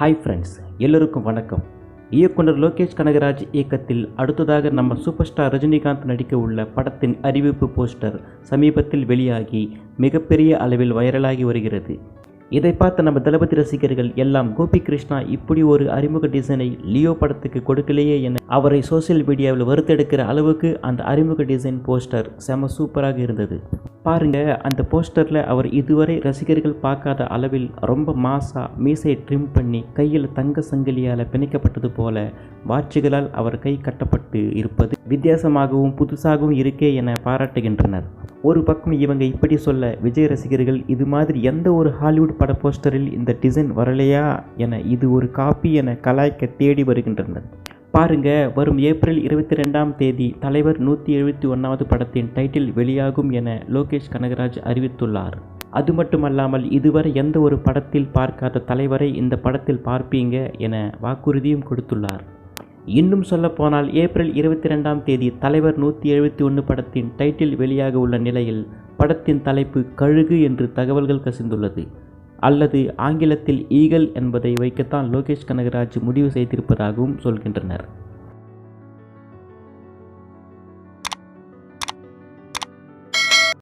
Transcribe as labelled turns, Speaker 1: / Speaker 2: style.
Speaker 1: Hi friends எல்லோருக்கும் வணக்கம். இயக்குனர் லோகேஷ் கனகராஜ் இயக்கத்தில் அடுத்ததாக நம்ம சூப்பர் ஸ்டார் ரஜினிகாந்த் நடிக்க உள்ள படத்தின் அறிவிப்பு போஸ்டர் சமீபத்தில் வெளியாகி மிகப்பெரிய அளவில் வைரலாகி வருகிறது. இதை பார்த்த நம்ம தளபதி ரசிகர்கள் எல்லாம் கோபி கிருஷ்ணா இப்படி ஒரு அறிமுக டிசைனை லியோ படத்துக்கு கொடுக்கலையே என அவரை சோஷியல் மீடியாவில் வறுத்தெடுக்கிற அளவுக்கு அந்த அறிமுக டிசைன் போஸ்டர் செம சூப்பராக இருந்தது. பாருங்க அந்த போஸ்டரில் அவர் இதுவரை ரசிகர்கள் பார்க்காத அளவில் ரொம்ப மாசா மீசை ட்ரிம் பண்ணி கையில் தங்க சங்கிலியால் பிணைக்கப்பட்டது போல வாட்சுகளால் அவர் கை கட்டப்பட்டு இருப்பது வித்தியாசமாகவும் புதுசாகவும் இருக்கே என பாராட்டுகின்றனர். ஒரு பக்கம் இவங்க இப்படி சொல்ல விஜய் ரசிகர்கள் இது மாதிரி எந்த ஒரு ஹாலிவுட் பட போஸ்டரில் இந்த டிசைன் வரலையா என இது ஒரு காப்பி என கலாய்க்க தேடி வருகின்றனர். பாருங்க வரும் ஏப்ரல் இருபத்தி ரெண்டாம் தேதி தலைவர் நூற்றி எழுபத்தி ஒன்றாவது படத்தின் டைட்டில் வெளியாகும் என லோகேஷ் கனகராஜ் அறிவித்துள்ளார். அது மட்டுமல்லாமல் இதுவரை எந்த ஒரு படத்தில் பார்க்காத தலைவரை இந்த படத்தில் பார்ப்பீங்க என வாக்குறுதியும் கொடுத்துள்ளார். இன்னும் சொல்லப்போனால் ஏப்ரல் இருபத்தி ரெண்டாம் தேதி தலைவர் நூற்றி எழுபத்தி ஒன்று படத்தின் டைட்டில் வெளியாக உள்ள நிலையில் படத்தின் தலைப்பு கழுகு என்று தகவல்கள் கசிந்துள்ளது. அல்லது ஆங்கிலத்தில் ஈகல் என்பதை வைக்கத்தான் லோகேஷ் கனகராஜ் முடிவு செய்திருப்பதாகவும் சொல்கின்றனர்.